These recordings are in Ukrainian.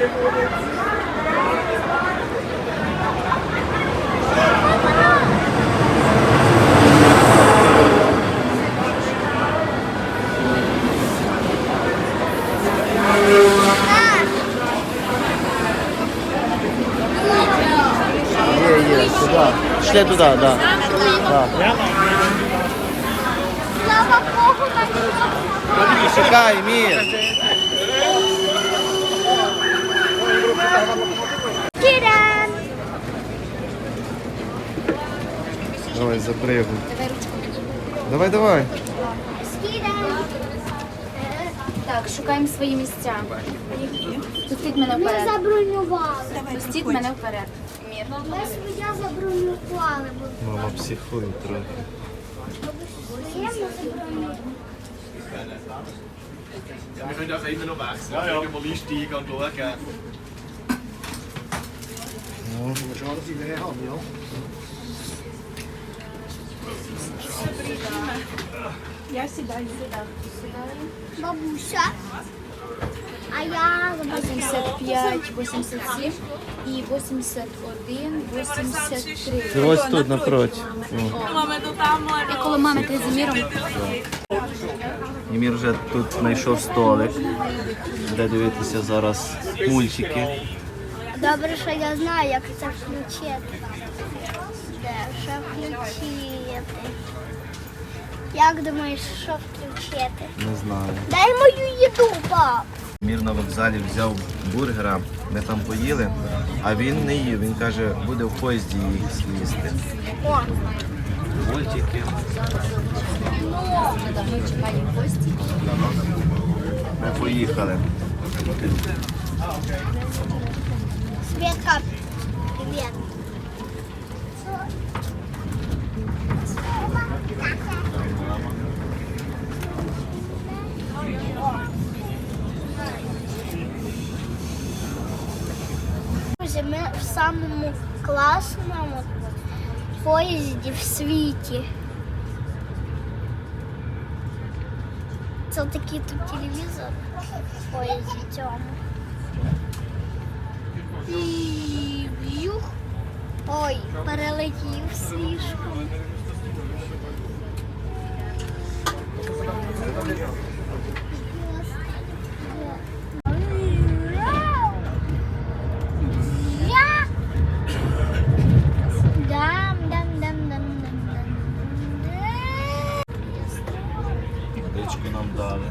Є, є, туди. Пішли туди, так. Да. Да. Слава Богу, на Чекай, Мір. Давай, запригуй. Давай, давай. Так, шукаємо свої місця. Пустіть мене Ми вперед. забронювали. Пустіть мене вперед. Мір. Ми своє забронювали. бо Мама психує трохи. своє ми забронювали. Wir können auch immer noch wechseln. Ja, ja. mal einsteigen und schauen. Бабуся. А я 85, 87 і 81, 83. Ти ось тут напроти. І коло мами ти з Міром. Мір вже тут знайшов столик, де дивитися зараз мультики. Добре, що я знаю, як це включити. Що включити? Як думаєш, що включити? Не знаю. Дай мою їду, пап. Мір на вокзалі взяв бургера, ми там поїли, а він не їв. Він каже, буде в поїзді їх їсти. О, Мультики. Ми чекаємо гості. Ми поїхали. Светка, привет. Ми в самому класному поїзді в світі. Це такий тут телевізор в поїзді цьому. І в'юх. Ой, перелетів слишком. Дали.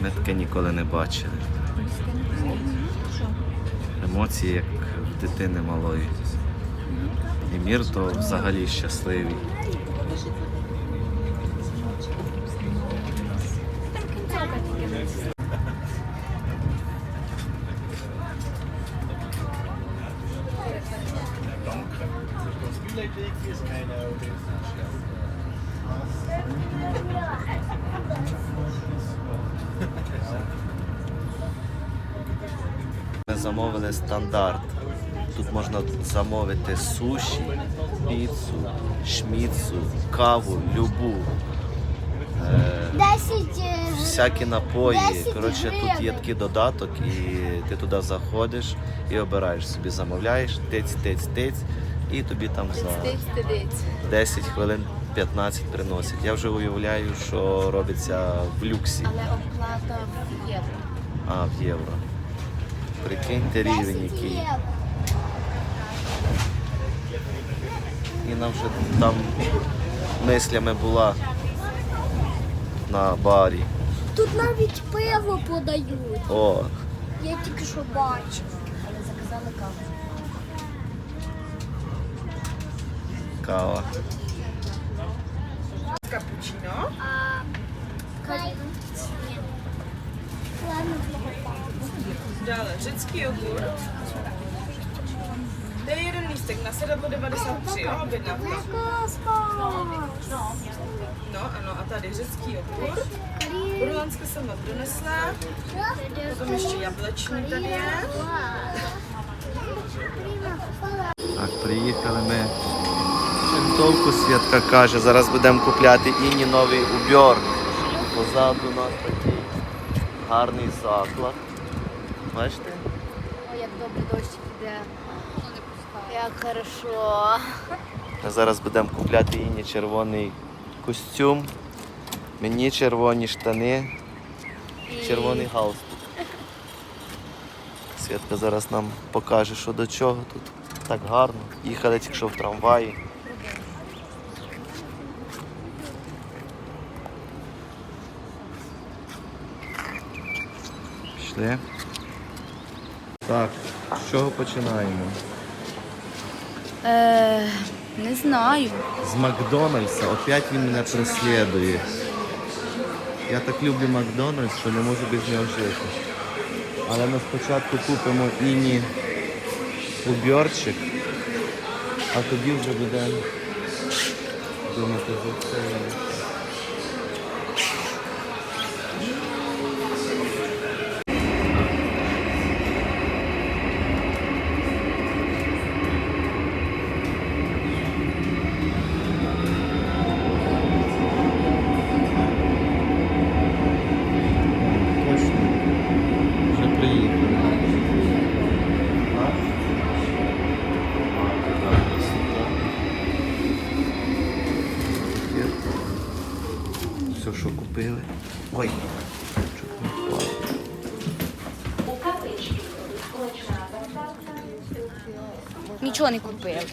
Ми таке ніколи не бачили. Емоції, як в дитини малої. І мір то взагалі щасливий. Замовили стандарт. Тут можна замовити суші, піцу, шміцу, каву, любу. Е, е, всякі напої. Коротше, тут є такий додаток, і ти туди заходиш і обираєш собі, замовляєш, тиць, тиць, тиць, і тобі там за 10 хвилин 15 приносять. Я вже уявляю, що робиться в люксі, Але оплата в євро. а в євро. Прикиньте рівень 10 який. І нам вже там мислями була на барі. Тут навіть пиво подають. О, Я тільки що бачу. Але заказали каву. кава. Капучино. А. Ладно, Řecký jogurt. To je jeden lístek na 7,93, jo, objednávka. No, ano, a tady řecký jogurt. Burlandské jsem vám donesla. Potom ještě jablečný tady je. Так, приїхали ми Шинтовку Святка каже, зараз будемо купляти Інні новий убьор. Позаду у нас такий гарний заклад. Бачите? Ой, як добре дощик іде. Як хорошо. Ми зараз будемо купляти Інні червоний костюм, мені червоні штани, червоний галстук. Святка зараз нам покаже, що до чого тут. Так гарно. Їхали тільки що в трамваї. Пішли. Так, з чого починаємо? Е, не знаю. З Макдональдса. Опять він мене преслідує. Я так люблю Макдональдс, що не можу без нього жити. Але ми спочатку купимо іні убьорчик, а тоді вже будемо думати за це. Нічого не купив.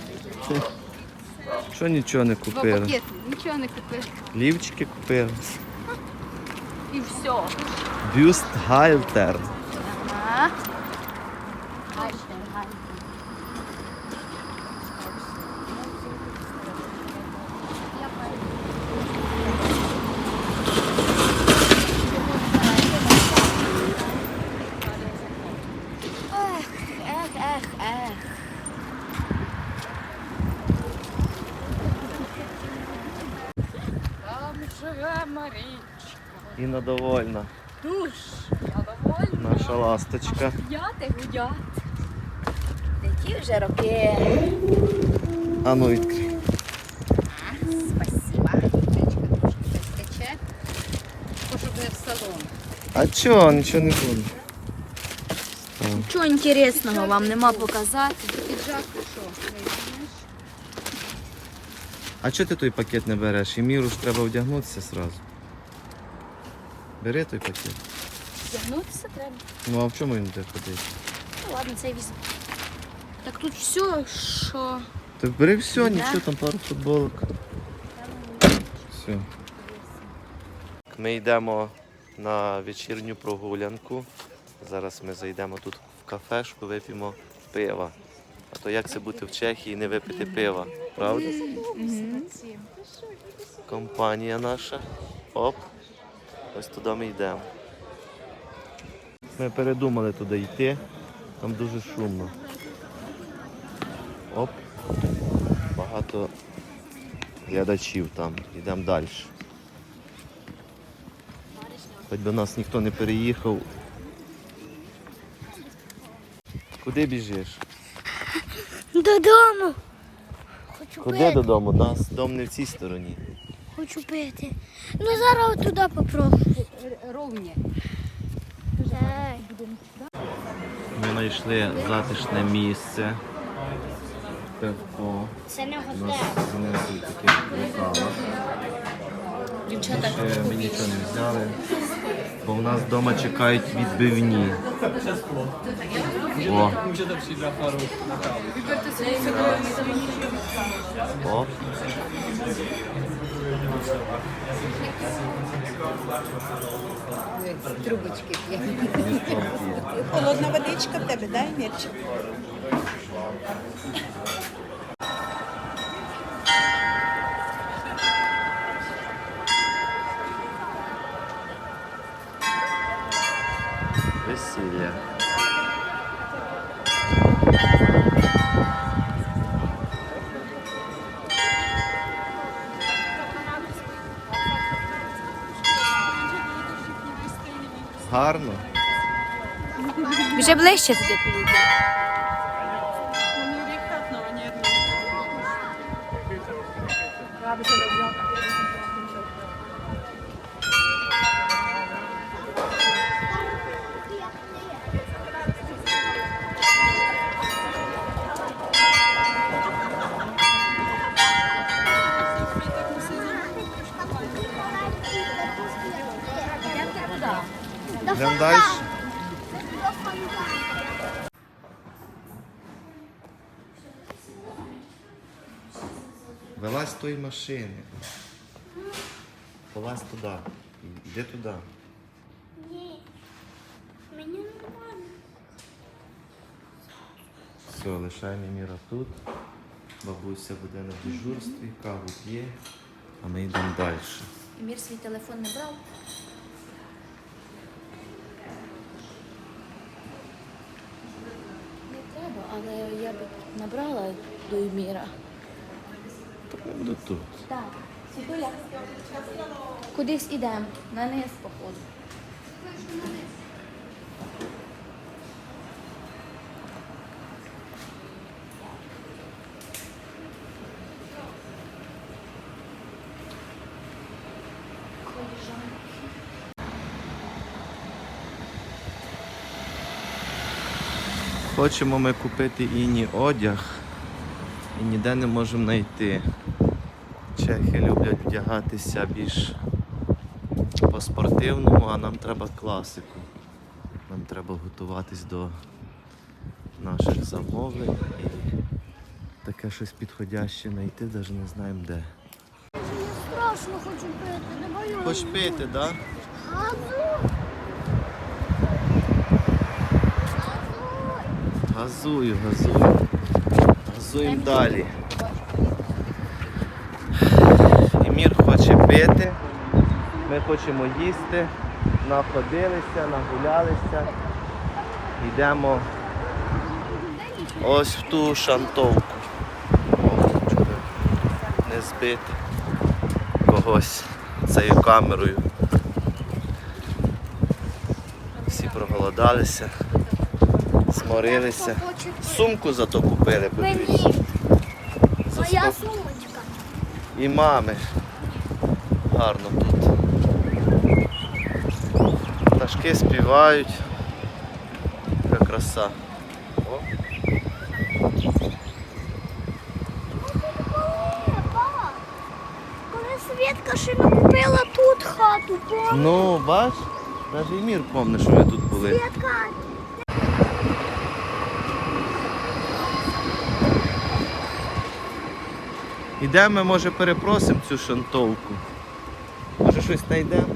Що нічого не Два купили? пакети, нічого не купив. Лівчики купили. І все. Бюст Гальтер. Ага. Марічка. Інна довольна. Душ, я довольна. Наша ласточка. Гуляти. Не ті вже роки. А ну відкрий. Спасибо. Річка трошки тече. Щоб не в салон. А чого, нічого не буде. Чого інтересного вам нема показати? Піджак що? А чого ти той пакет не береш? І міру ж треба вдягнутися одразу. Бери той пакет. Вдягнутися треба. Ну а в чому він буде ходити? Ну ладно, це візьму. Так тут все, що. Та бери все, Да. нічого, там пару футболок. Все. Ми йдемо на вечірню прогулянку. Зараз ми зайдемо тут в кафешку, вип'ємо пива. А то як це бути в Чехії і не випити пива, правда? Компанія наша. Оп. Ось туди ми йдемо. Ми передумали туди йти. Там дуже шумно. Оп. Багато глядачів там. Йдемо далі. Хоч би нас ніхто не переїхав. Куди біжиш? Додому. Хочу Куди пити. додому? Нас дом не в цій стороні. Хочу пити. Ну зараз туди попробую. Ровні. Ми знайшли затишне місце. Пивко. Це не У готель. Дівчата. Ще ми нічого не взяли, бо в нас вдома чекають відбивні. О. О. Трубочки. Холодна водичка в тебе, дай Мірчик. вже ближче туди поїдемо. Йдемо далі. Вилазь з тої машини. Полазь туди. Йди туди. Ні. Мені нормально. Все, лишаємо Міра тут. Бабуся буде на дежурстві, каву п'є, а ми йдемо далі. Мір свій телефон не брав. Не треба, але я б набрала до Еміра. Я буду тут. Так, Світуля. Кудись ідемо, на низ походу. Хочемо ми купити іні одяг і ніде не можемо знайти. Чехи люблять вдягатися більш по-спортивному, а нам треба класику. Нам треба готуватись до наших замовлень і таке щось підходяще знайти, навіть не знаємо де. Мені страшно хочу пити. Давай. Хоч пити, так? Да? Газу. Газую, газую. Газуємо далі. Емір хоче пити. Ми хочемо їсти. Находилися, нагулялися. Йдемо ось в ту шантовку. Не збити когось цією камерою. Всі проголодалися, сморилися. Сумку зато купили, подивіться. За Моя 100 сумочка. І мами. Гарно тут. Пташки співають. Яка краса. О, коли Свідка ще не купила тут хату, помню? Ну, бач, навіть і мір помне, що ми тут були. Свідка, Ідемо, може, перепросимо цю шантовку. Може щось знайдемо?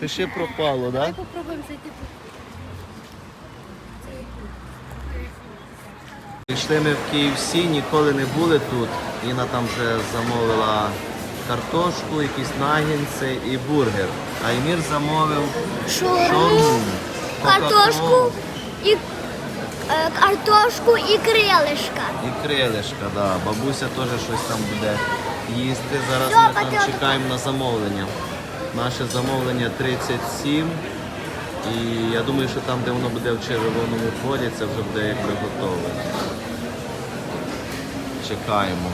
Пиши пропало, так? Да? Попробуємо зайти. Прийшли ми в KFC, ніколи не були тут. Інна там вже замовила картошку, якісь нагінці і бургер. А Емір замовив шаурму, шаурму, картошку Кока-Колу і картошку і крилишка. І крилишка, да. Бабуся теж щось там буде їсти. Зараз Що, ми там чекаємо на замовлення. Наше замовлення 37. І я думаю, що там, де воно буде в червоному полі, це вже буде якби готове. Чекаємо.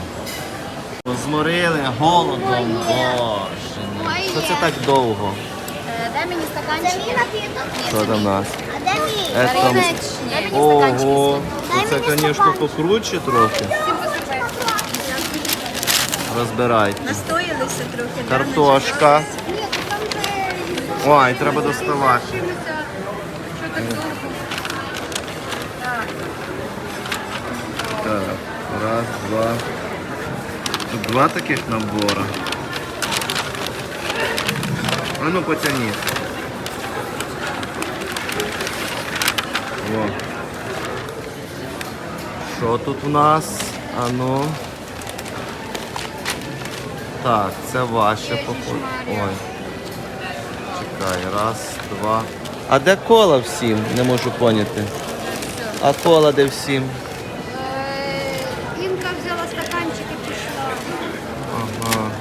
Зморили голодом. Боже. мій. Що це так довго? Дай мені Це мій напіток. Що там у нас? А де мій? Е, там- Дай мені Ого. Дай це, мені звісно, стаканчик. покруче трохи. Розбирайте. Настоїлися трохи. Картошка. Ні, там же Ой, треба доставати. Що Так, раз, два. Тут два таких набора. А ну потяни. Во. Що тут у нас? А ну. Так, це ваше походу. Ой. Чекай, раз, два. А де кола всім? Не можу поняти. А кола де всім? Інка взяла стаканчик і пішла. Ага.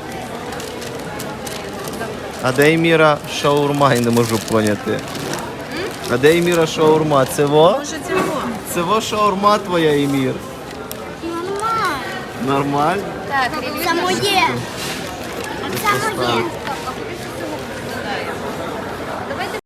А де Еміра шаурма, я не можу поняти. А де Еміра шаурма? Це во? Може цього? Це во шаурма твоя, Емір. Нормально. Нормально? Так, Це моє. Це моє.